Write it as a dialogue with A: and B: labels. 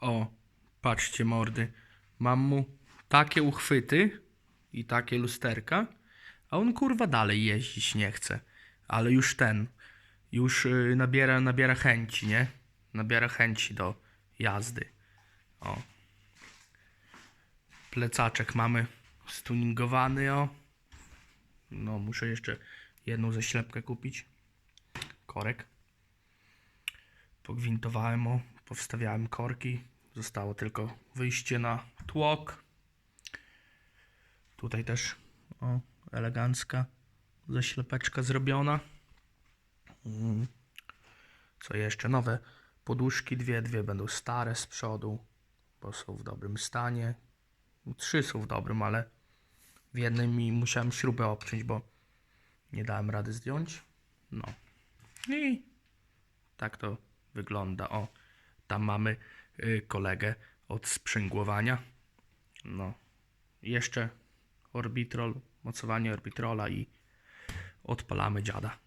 A: O, patrzcie mordy. Mam mu takie uchwyty i takie lusterka, a on kurwa dalej jeździć nie chce. Ale już ten, już y, nabiera, nabiera chęci, nie? Nabiera chęci do jazdy. O. Plecaczek mamy stuningowany, o. No, muszę jeszcze jedną ześlepkę kupić. Korek. Pogwintowałem o, powstawiałem korki. Zostało tylko wyjście na tłok. Tutaj też o, elegancka zaślepeczka zrobiona. Mm. Co jeszcze? Nowe poduszki, dwie, dwie będą stare z przodu, bo są w dobrym stanie. Trzy są w dobrym, ale w jednej mi musiałem śrubę obciąć, bo nie dałem rady zdjąć. No. I tak to wygląda. O, tam mamy y, kolegę od sprzęgłowania. No. Jeszcze orbitrol, mocowanie orbitrola i odpalamy dziada.